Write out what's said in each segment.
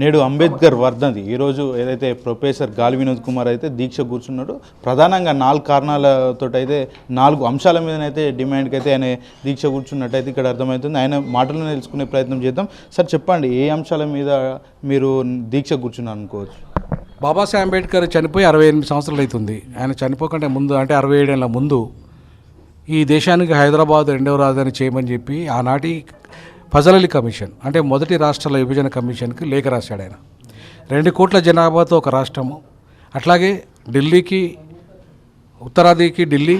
నేడు అంబేద్కర్ వర్ధంతి. ఈరోజు ఏదైతే ప్రొఫెసర్ గాలి వినోద్ కుమార్ అయితే దీక్ష కూర్చున్నాడు ప్రధానంగా నాలుగు కారణాలతో అయితే నాలుగు అంశాల మీదనైతే డిమాండ్కి అయితే ఆయన దీక్ష కూర్చున్నట్టయితే ఇక్కడ అర్థమవుతుంది. ఆయన మాటలను తెలుసుకునే ప్రయత్నం చేద్దాం. సార్ చెప్పండి ఏ అంశాల మీద మీరు దీక్ష కూర్చున్నారు అనుకోవచ్చు? బాబాసాహెబ్ అంబేద్కర్ చనిపోయి అరవై ఎనిమిది సంవత్సరాలు అవుతుంది. ఆయన చనిపోకంటే ముందు అంటే అరవై ఏడేళ్ళ ముందు ఈ దేశానికి హైదరాబాద్ రెండవ రాజధాని చేయమని చెప్పి ఆనాటి ఫజల్ కమిషన్ అంటే మొదటి రాష్ట్రాల విభజన కమిషన్కి లేఖ రాశాడు ఆయన. రెండు కోట్ల జనాభాతో ఒక రాష్ట్రము. అట్లాగే ఢిల్లీకి ఉత్తరాదికి ఢిల్లీ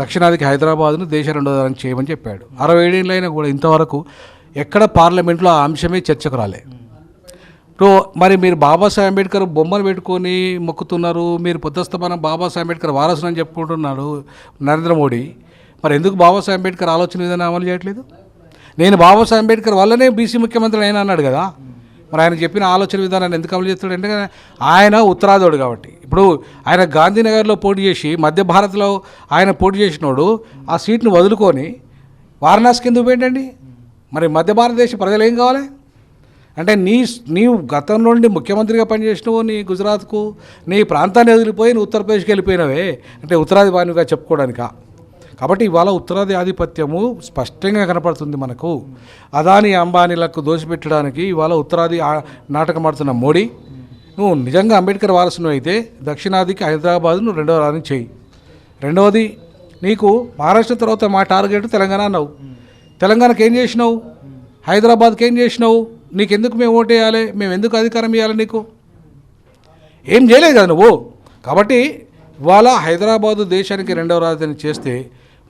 దక్షిణాదికి హైదరాబాద్ను దేశ రెండో రాజధాని చేయమని చెప్పాడు. అరవై ఏడేళ్ళైనా కూడా ఇంతవరకు ఎక్కడ పార్లమెంట్లో ఆ అంశమే చర్చకు రాలే. ఇప్పుడు మరి మీరు బాబాసాహెబ్ అంబేద్కర్ బొమ్మను పెట్టుకొని మొక్కుతున్నారు మీరు పొద్దుస్తమానం బాబాసాహెబ్ అంబేద్కర్ వారసుని అని చెప్పుకుంటున్నాడు నరేంద్ర మోడీ. మరి ఎందుకు బాబాసాహెబ్ అంబేద్కర్ ఆలోచన విధానం అమలు చేయట్లేదు? నేను బాబాసాహెబ్ అంబేద్కర్ వల్లనే బీసీ ముఖ్యమంత్రి అయినా అన్నాడు కదా. మరి ఆయన చెప్పిన ఆలోచన విధానాన్ని ఎందుకు అమలు చేస్తాడు? అంటే ఆయన ఉత్తరాదోడు కాబట్టి. ఇప్పుడు ఆయన గాంధీనగర్లో పోటీ చేసి మధ్య భారత్లో ఆయన పోటీ చేసినోడు ఆ సీట్ను వదులుకొని వారణాసి కింద పోయిండండి మరి మధ్య భారతదేశ ప్రజలు ఏం కావాలి? అంటే నీ నీవు గతం నుండి ముఖ్యమంత్రిగా పనిచేసినావు నీ గుజరాత్కు నీ ప్రాంతాన్ని వదిలిపోయి నువ్వు ఉత్తరప్రదేశ్కి వెళ్ళిపోయినవే. అంటే ఉత్తరాది బానిగా చెప్పుకోవడానికా? కాబట్టి ఇవాళ ఉత్తరాది ఆధిపత్యము స్పష్టంగా కనపడుతుంది మనకు. అదాని అంబానీలకు దోషపెట్టడానికి ఇవాళ ఉత్తరాది నాటకం ఆడుతున్న మోడీ నువ్వు నిజంగా అంబేద్కర్ వారసును అయితే దక్షిణాదికి హైదరాబాద్ నువ్వు రెండవ రాని చేయి. రెండవది నీకు మహారాష్ట్ర తర్వాత మా టార్గెట్ తెలంగాణ అన్నావు. తెలంగాణకి ఏం చేసినావు? హైదరాబాద్కి ఏం చేసినావు? నీకెందుకు మేము ఓటేయాలి మేము ఎందుకు అధికారం ఇవ్వాలి నీకు? ఏం చేయలేదు కదా నువ్వు. కాబట్టి ఇవాళ హైదరాబాదు దేశానికి రెండవ రాజధాని చేస్తే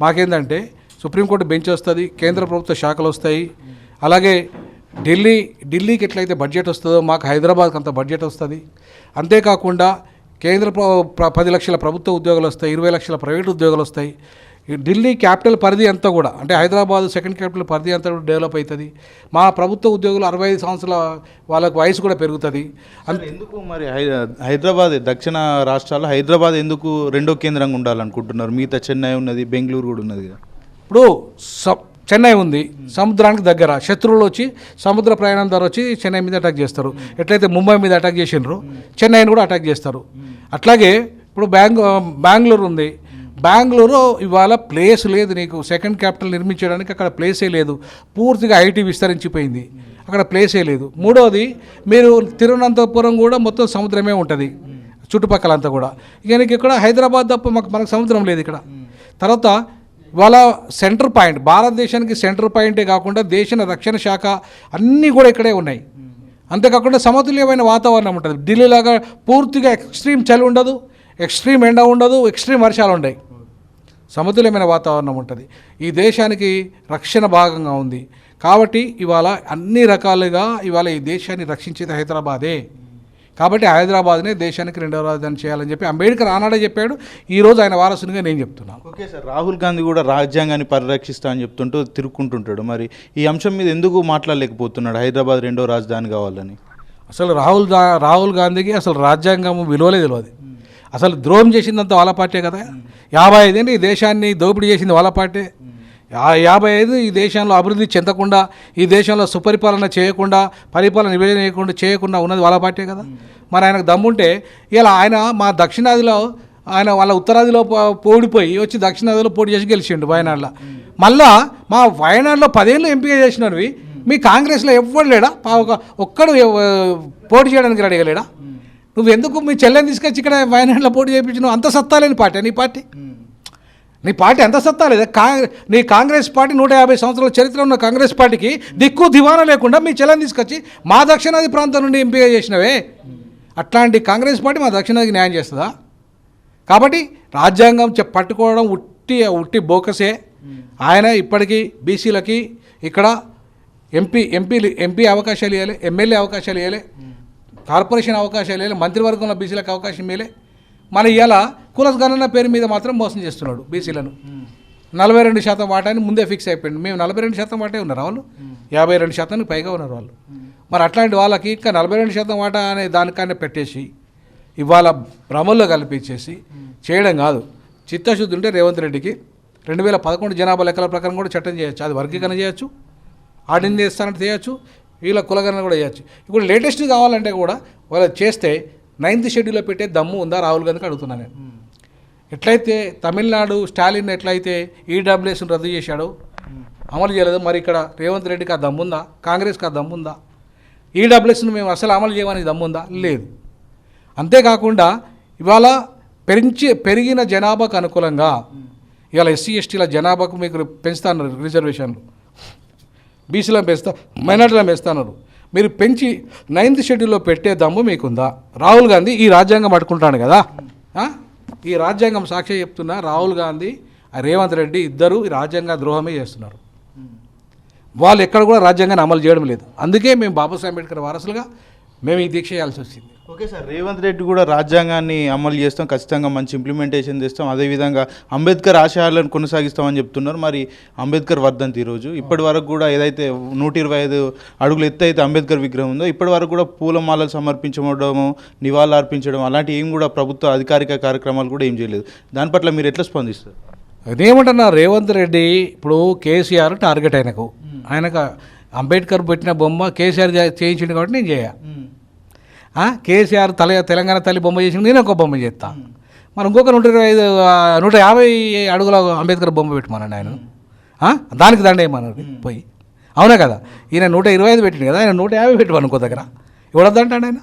మాకేందంటే సుప్రీంకోర్టు బెంచ్ వస్తుంది కేంద్ర ప్రభుత్వ శాఖలు వస్తాయి. అలాగే ఢిల్లీ ఢిల్లీకి ఎట్లయితే బడ్జెట్ వస్తుందో మాకు హైదరాబాద్కి అంత బడ్జెట్ వస్తుంది. అంతేకాకుండా కేంద్ర ప్ర- పది లక్షల ప్రభుత్వ ఉద్యోగాలు వస్తాయి ఇరవై లక్షల ప్రైవేట్ ఉద్యోగాలు వస్తాయి. ఢిల్లీ క్యాపిటల్ పరిధి అంతా కూడా? అంటే హైదరాబాద్ సెకండ్ క్యాపిటల్ పరిధి అంతా కూడా డెవలప్ అవుతుంది. మా ప్రభుత్వ ఉద్యోగులు అరవై ఐదు సంవత్సరాల వాళ్ళకు వయసు కూడా పెరుగుతుంది. ఎందుకు మరి హైదరాబాద్ దక్షిణ రాష్ట్రాల్లో హైదరాబాద్ ఎందుకు రెండో కేంద్రంగా ఉండాలనుకుంటున్నారు? మిగతా చెన్నై ఉన్నది బెంగళూరు కూడా ఉన్నది కదా. ఇప్పుడు స- చెన్నై ఉంది. సముద్రానికి దగ్గర. శత్రువులు వచ్చి సముద్ర ప్రయాణం ద్వారా వచ్చి చెన్నై మీద అటాక్ చేస్తారు. ఎట్లయితే ముంబై మీద అటాక్ చేసినారు చెన్నైని కూడా అటాక్ చేస్తారు. అట్లాగే ఇప్పుడు బ్యాంగ్ బెంగళూరు ఉంది. బెంగళూరు ఇవాళ ప్లేస్ లేదు నీకు. సెకండ్ క్యాపిటల్ నిర్మించడానికి అక్కడ ప్లేసే లేదు. పూర్తిగా ఐటీ విస్తరించిపోయింది. అక్కడ ప్లేసే లేదు. మూడవది మీరు తిరువనంతపురం కూడా మొత్తం సముద్రమే ఉంటుంది. చుట్టుపక్కల అంతా కూడా. ఇక నీకు ఇక్కడ హైదరాబాద్ తప్ప మాకు మనకు సముద్రం లేదు ఇక్కడ. తర్వాత ఇవాళ సెంటర్ పాయింట్ భారతదేశానికి సెంటర్ పాయింటే కాకుండా దేశ రక్షణ శాఖ అన్నీ కూడా ఇక్కడే ఉన్నాయి. అంతేకాకుండా సమతుల్యమైన వాతావరణం ఉంటుంది. ఢిల్లీలాగా పూర్తిగా ఎక్స్ట్రీమ్ చలి ఉండదు ఎక్స్ట్రీమ్ ఎండ ఉండదు ఎక్స్ట్రీమ్ వర్షాలు ఉండవు సమతుల్యమైన వాతావరణం ఉంటుంది. ఈ దేశానికి రక్షణ భాగంగా ఉంది. కాబట్టి ఇవాళ అన్ని రకాలుగా ఇవాళ ఈ దేశాన్ని రక్షించేది హైదరాబాదే. కాబట్టి హైదరాబాద్నే దేశానికి రెండవ రాజధాని చేయాలని చెప్పి అంబేద్కర్ ఆనాడే చెప్పాడు. ఈరోజు ఆయన వారసునిగా నేను చెప్తున్నాను. ఓకే సార్ రాహుల్ గాంధీ కూడా రాజ్యాంగాన్ని పరిరక్షిస్తా అని చెప్తుంటూ తిరుక్కుంటుంటాడు. మరి ఈ అంశం మీద ఎందుకు మాట్లాడలేకపోతున్నాడు? హైదరాబాద్ రెండో రాజధాని కావాలని. అసలు రాహుల్ రాహుల్ గాంధీకి అసలు రాజ్యాంగం విలువలే తెలియదు అసలు ద్రోహం చేసిందంతా వాళ్ళ పార్టీ కదా. యాభై ఐదేళ్ళు ఈ దేశాన్ని దోపిడీ చేసింది వాళ్ళ పార్టీ. యాభై ఐదు ఈ దేశంలో అభివృద్ధి చెందకుండా ఈ దేశంలో సుపరిపాలన చేయకుండా పరిపాలన నివేదన చేయకుండా చేయకుండా ఉన్నది వాళ్ళ పార్టీ కదా. మరి ఆయనకు దమ్ముంటే ఇలా ఆయన మా దక్షిణాదిలో ఆయన వాళ్ళ ఉత్తరాదిలో పోడిపోయి వచ్చి దక్షిణాదిలో పోటీ చేసి గెలిచిండు వయనాడులో. మళ్ళా మా వయనాడులో పదేళ్ళు ఎంపిక చేసినవి మీ కాంగ్రెస్లో ఎవ్వడు లేడా? ఒక- ఒక్కడు పోటీ చేయడానికి రెడీగా లేడా నువ్వు ఎందుకు మీ చెల్లెని తీసుకొచ్చి ఇక్కడ వయనాడులో పోటీ చేయించినావు? అంత సత్తా లేని పార్టీ నీ పార్టీ. నీ పార్టీ ఎంత సత్తా లేదా. నీ కాంగ్రెస్ పార్టీ నూట యాభై సంవత్సరాల చరిత్ర ఉన్న కాంగ్రెస్ పార్టీకి దిక్కు దివానా లేకుండా మీ చెల్లెని తీసుకొచ్చి మా దక్షిణాది ప్రాంతం నుండి ఎంపిక చేసినవే. అట్లాంటి కాంగ్రెస్ పార్టీ మా దక్షిణాదికి న్యాయం చేస్తుందా? కాబట్టి రాజ్యాంగం పట్టుకోవడం ఉట్టి ఉట్టి బోకసే. ఆయన ఇప్పటికీ బీసీలకి ఇక్కడ ఎంపీ ఎంపీ ఎంపీ అవకాశాలు ఇవ్వాలి ఎమ్మెల్యే అవకాశాలు ఇవ్వాలి కార్పొరేషన్ అవకాశాలు ఇవ్వాలి మంత్రివర్గంలో బీసీలకు అవకాశం మేలే మన ఇవాళ కులసగణన పేరు మీద మాత్రం మోసం చేస్తున్నాడు బీసీలను. నలభై రెండు శాతం వాటాని ముందే ఫిక్స్ అయిపోయింది. మేము నలభై రెండు శాతం వాటే ఉన్నారు వాళ్ళు. యాభై రెండు శాతానికి పైగా ఉన్నారు వాళ్ళు. మరి అట్లాంటి వాళ్ళకి ఇంకా నలభై రెండు శాతం వాటా అనే దానికన్నా పెట్టేసి ఇవాళ భ్రమల్లో కల్పించేసి చేయడం కాదు. చిత్తశుద్ధి ఉంటే రేవంత్ రెడ్డికి రెండు వేల పదకొండు జనాభా లెక్కల ప్రకారం కూడా చట్టం చేయొచ్చు. అది వర్గీకరణ చేయొచ్చు. ఆర్డినెన్స్ చేస్తానంటే చేయొచ్చు. వీళ్ళ కులగణన కూడా చేయొచ్చు. ఇప్పుడు లేటెస్ట్ కావాలంటే కూడా వాళ్ళు చేస్తే నైన్త్ షెడ్యూల్లో పెట్టే దమ్ము ఉందా? రాహుల్ గాంధీకి అడుగుతున్నాను నేను. ఎట్లయితే తమిళనాడు స్టాలిన్ ఎట్లయితే ఈడబ్ల్యూఎస్ని రద్దు చేశాడో అమలు చేయలేదు. మరి ఇక్కడ రేవంత్ రెడ్డికి ఆ దమ్ముందా కాంగ్రెస్కి ఆ దమ్ముందా ఈడబ్ల్యూఎస్ని మేము అసలు అమలు చేయమని దమ్ముందా లేదు. అంతేకాకుండా ఇవాళ పెంచి పెరిగిన జనాభాకు అనుకూలంగా ఇవాళ ఎస్సీ ఎస్టీల జనాభాకు మీకు పెంచుతాను రిజర్వేషన్లు. బీసీలను పెంచుతా మైనార్టీలను పెంచుతున్నారు మీరు పెంచి నైన్త్ షెడ్యూల్లో పెట్టే దమ్ము మీకుందా? రాహుల్ గాంధీ ఈ రాజ్యాంగం పట్టుకుంటాను కదా. ఈ రాజ్యాంగం సాక్షి చెప్తున్నా రాహుల్ గాంధీ రేవంత్ రెడ్డి ఇద్దరు ఈ రాజ్యాంగ ద్రోహమే చేస్తున్నారు. వాళ్ళు ఎక్కడ కూడా రాజ్యాంగాన్ని అమలు చేయడం లేదు. అందుకే మేము బాబాసాహెబ్ అంబేద్కర్ వారసులుగా మేము ఈ దీక్ష చేయాల్సి వచ్చింది. Okay sir. రేవంత్ రెడ్డి కూడా రాజ్యాంగాన్ని అమలు చేస్తాం ఖచ్చితంగా మంచి ఇంప్లిమెంటేషన్ చేస్తాం అదేవిధంగా అంబేద్కర్ ఆశయాలను కొనసాగిస్తామని చెప్తున్నారు. మరి అంబేద్కర్ వర్ధంతి ఈరోజు ఇప్పటి వరకు కూడా ఏదైతే నూట ఇరవై ఐదు అడుగులు ఎత్తు అయితే అంబేద్కర్ విగ్రహం ఉందో ఇప్పటి వరకు కూడా పూలమాలలు సమర్పించడము నివాళులు అర్పించడం అలాంటి ఏం కూడా ప్రభుత్వ అధికారిక కార్యక్రమాలు కూడా ఏం చేయలేదు. దాని పట్ల మీరు ఎట్లా స్పందిస్తారు? అదేమంటున్నా రేవంత్ రెడ్డి ఇప్పుడు కేసీఆర్ టార్గెట్ ఆయనకు. ఆయనకు అంబేద్కర్ పెట్టిన బొమ్మ కేసీఆర్ చే- చేయించిండు కాబట్టి నేను చేయ. ఆ, కేసీఆర్ తల తెలంగాణ తల్లి బొమ్మ చేసిండు నేను ఒక బొమ్మ చేస్తా. మరి ఇంకొక నూట ఇరవై ఐదు నూట యాభై అడుగుల అంబేద్కర్ బొమ్మ పెట్టమన్నాడు ఆయన. దానికి దండ పోయి. అవునా కదా? ఈయన నూట ఇరవై ఐదు పెట్టిండు కదా ఆయన నూట యాభై పెట్టమను ఇంకో దగ్గర. ఇవ్వడద్దంటాడు ఆయన?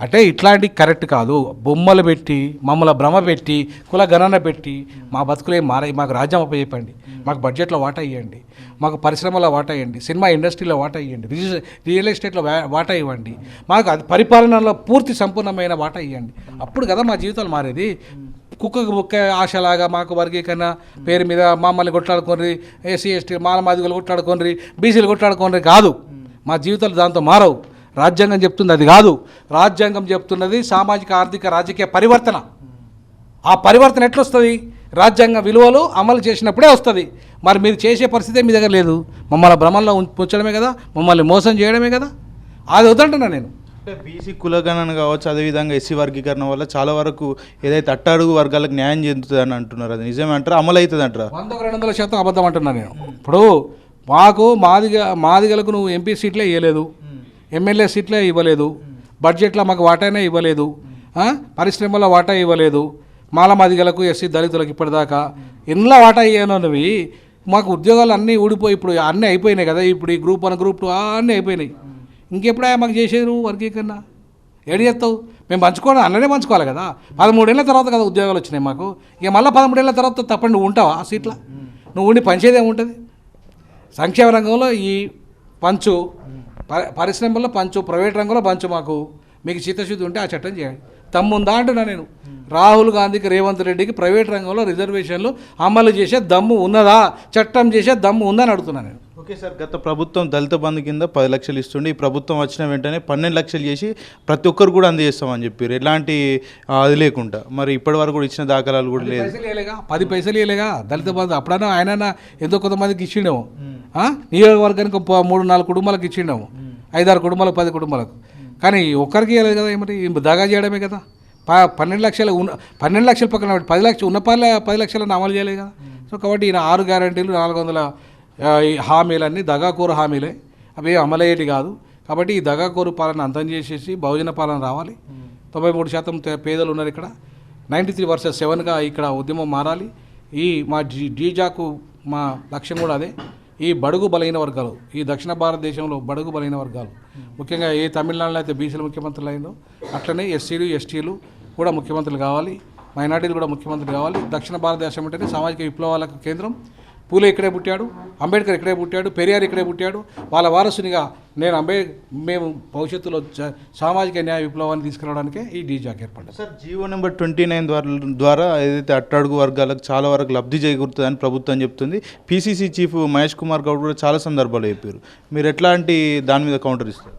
అంటే ఇట్లాంటి కరెక్ట్ కాదు. బొమ్మలు పెట్టి మమ్మల్ని భ్రమ పెట్టి కుల గణన పెట్టి మా బతుకులే మారాయి. మాకు రాజ్యం అప్పచెప్పండి. మాకు బడ్జెట్లో వాటా ఇవ్వండి మాకు పరిశ్రమలో వాటా ఇవ్వండి సినిమా ఇండస్ట్రీలో వాటా ఇవ్వండి రిజిస్- రియల్ ఎస్టేట్లో వాటా ఇవ్వండి. మాకు అది పరిపాలనలో పూర్తి సంపూర్ణమైన వాటా ఇవ్వండి అప్పుడు కదా మా జీవితాలు మారేది. కుక్కకు బుక్క ఆశలాగా మాకు వర్గీకరణ పేరు మీద మమ్మల్ని కొట్లాడుకోండి ఎస్సీ ఎస్టీ మాల మాదిగలు కొట్లాడుకోండి బీసీలు కొట్లాడుకోండి కాదు. మా జీవితాలు దాంతో మారవు. రాజ్యాంగం చెప్తుంది అది కాదు. రాజ్యాంగం చెప్తున్నది సామాజిక ఆర్థిక రాజకీయ పరివర్తన. ఆ పరివర్తన ఎట్లా వస్తుంది రాజ్యాంగ విలువలు అమలు చేసినప్పుడే వస్తుంది. మరి మీరు చేసే పరిస్థితే మీ దగ్గర లేదు. మమ్మల్ని భ్రమంలో ఉంచ- ఉంచడమే కదా? మమ్మల్ని మోసం చేయడమే కదా? అది వద్దంటున్నా నేను. అంటే బీసీ కులగణన కావచ్చు అదేవిధంగా ఎస్సీ వర్గీకరణ వల్ల చాలా వరకు ఏదైతే అట్టడుగు వర్గాలకు న్యాయం చెందుతుంది అని అంటున్నారు. అది నిజమే అంటారా? అమలు అవుతుంది అంటారా వందకు రెండు వందల శాతం అబద్ధం అంటున్నా నేను. ఇప్పుడు మాకు మాదిగ మాదిగలకు నువ్వు ఎంపీ సీట్లే ఇవ్వలేదు ఎమ్మెల్యే సీట్లే ఇవ్వలేదు. బడ్జెట్లో మాకు వాటానే ఇవ్వలేదు. పరిశ్రమల వాటా ఇవ్వలేదు. మాల మాదిగలకు ఎస్సీ దళితులకు ఇప్పటిదాకా ఎన్నో వాటా ఇవ్వనున్నవి మాకు ఉద్యోగాలు అన్నీ ఊడిపోయి ఇప్పుడు అన్నీ అయిపోయినాయి కదా. ఇప్పుడు ఈ గ్రూప్ వన్ గ్రూప్ టూ అన్నీ అయిపోయినాయి. ఇంకెప్పుడా మాకు చేసేది వర్గీకరణ? ఏడు చేస్తావు? మేము పంచుకోవడం అన్ననే పంచుకోవాలి కదా. పదమూడేళ్ళ తర్వాత కదా ఉద్యోగాలు వచ్చినాయి మాకు. ఇక మళ్ళీ పదమూడేళ్ళ తర్వాత తప్పండి నువ్వు ఉంటావా ఆ సీట్లో? నువ్వు ఉండి పంచేదేముంటుంది సంక్షేమ రంగంలో ఈ పంచు పరిశ్రమల్లో పంచు ప్రైవేట్ రంగంలో పంచు మాకు. మీకు చిత్తశుద్ధి ఉంటే ఆ చట్టం చేయండి. తమ్ముందా అంటున్నా నేను. రాహుల్ గాంధీకి రేవంత్ రెడ్డికి ప్రైవేట్ రంగంలో రిజర్వేషన్లు అమలు చేసే దమ్ము ఉన్నదా? చట్టం చేసే దమ్ము ఉందని అడుగుతున్నా నేను. ఓకే సార్ గత ప్రభుత్వం దళిత బంధు కింద పది లక్షలు ఇస్తుండే. ఈ ప్రభుత్వం వచ్చిన వెంటనే పన్నెండు లక్షలు చేసి ప్రతి ఒక్కరు కూడా అందజేస్తామని చెప్పారు. ఎలాంటి అది లేకుండా. మరి ఇప్పటి వరకు కూడా ఇచ్చిన దాఖలాలు కూడా లేదు. పైసలు పది పైసలు ఇవ్వలేగా? దళిత బంధు అప్పుడైనా ఆయన ఎంతో కొంతమందికి ఇచ్చిండేమో? నియోజకవర్గానికి ఒక మూడు నాలుగు కుటుంబాలకు ఇచ్చిండాము. ఐదారు కుటుంబాలకు పది కుటుంబాలకు. కానీ ఒక్కరికి ఇవ్వలేదు కదా ఏమిటి? దగా చేయడమే కదా. పన్నెండు లక్షలు ఉన్న పన్నెండు లక్షల పక్కన పది లక్షలు ఉన్న పది పది లక్షలను అమలు చేయలేదు కదా. సో కాబట్టి ఈయన ఆరు గ్యారంటీలు నాలుగు వందల ఈ హామీలన్నీ దగాకూర హామీలే. అవి అమలయ్యేటి కాదు. కాబట్టి ఈ దగాకూరు పాలన అంతం చేసేసి బహుజన పాలన రావాలి. తొంభై మూడు శాతం పేదలు ఉన్నారు ఇక్కడ. నైంటీ త్రీ వర్సెస్ సెవెన్గా ఇక్కడ ఉద్యమం మారాలి. ఈ మా డీజాకు మా లక్ష్యం కూడా అదే. ఈ బడుగు బలైన వర్గాలు ఈ దక్షిణ భారతదేశంలో బడుగు బలైన వర్గాలు. ముఖ్యంగా ఏ తమిళనాడులో అయితే బీసీలు ముఖ్యమంత్రులు అయిందో అట్లనే ఎస్సీలు ఎస్టీలు కూడా ముఖ్యమంత్రులు కావాలి. మైనార్టీలు కూడా ముఖ్యమంత్రులు కావాలి. దక్షిణ భారతదేశం అంటేనే సామాజిక విప్లవాలకు కేంద్రం. పూలే ఇక్కడే పుట్టాడు అంబేద్కర్ ఇక్కడే పుట్టాడు పెరియార్ ఇక్కడే పుట్టాడు. వాళ్ళ వారసునిగా నేను అంబే మేము భవిష్యత్తులో సామాజిక న్యాయ విప్లవాన్ని తీసుకురావడానికే ఈ డీజాక్ ఏర్పడ్డది. Sir G O number twenty nine ద్వారా ద్వారా ఏదైతే అట్టడుగు వర్గాలకు చాలా వరకు లబ్ధి చేకూరుతుందని ప్రభుత్వం చెప్తుంది. P C C chief Mahesh Kumar Goud కూడా చాలా సందర్భాలు చెప్పారు. మీరు ఎట్లాంటి దాని మీద కౌంటర్ ఇస్తారు?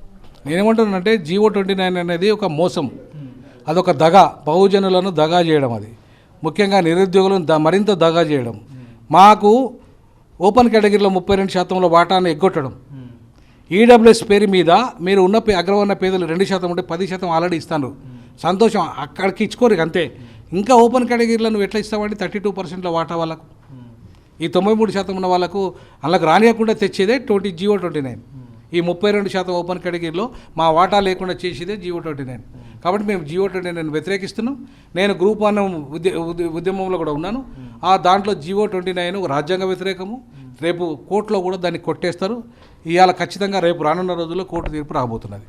నేనేమంటున్నానంటే జీవో ట్వంటీ నైన్ అనేది ఒక మోసం. అదొక దగ బహుజనులను దగా చేయడం అది. ముఖ్యంగా నిరుద్యోగులను ద మరింత దగా చేయడం. మాకు ఓపెన్ కేటగిరీలో ముప్పై రెండు శాతంలో వాటాను ఎగ్గొట్టడం. ఈడబ్ల్యూఎస్ పేరు మీద మీరు ఉన్న పే అగ్రవర్ణ పేదలు రెండు శాతం ఉంటే పది శాతం ఆల్రెడీ ఇస్తాను. సంతోషం అక్కడికి ఇచ్చుకోరు అంతే. ఇంకా ఓపెన్ కేటగిరీలో నువ్వు ఎట్లా ఇస్తావండి థర్టీ టూ పర్సెంట్లో వాటా వాళ్ళకు. ఈ తొంభై మూడు శాతం ఉన్న వాళ్ళకు అందులోకి రానియకుండా తెచ్చేదే twenty G O twenty nine. ఈ ముప్పై రెండు శాతం ఓపెన్ కేటగిరీలో మా వాటా లేకుండా చేసేదే జియో ట్వంటీ నైన్. కాబట్టి మేము జియో ట్వంటీ నైన్ వ్యతిరేకిస్తున్నాం. నేను గ్రూప్ వన్ ఉద్య ఉద్య- ఉద్యమంలో కూడా ఉన్నాను. ఆ దాంట్లో జియో ట్వంటీ నైన్ రాజ్యాంగ వ్యతిరేకము. రేపు కోర్టులో కూడా దాన్ని కొట్టేస్తారు. ఇవాళ ఖచ్చితంగా రేపు రానున్న రోజుల్లో కోర్టు తీర్పు రాబోతున్నది.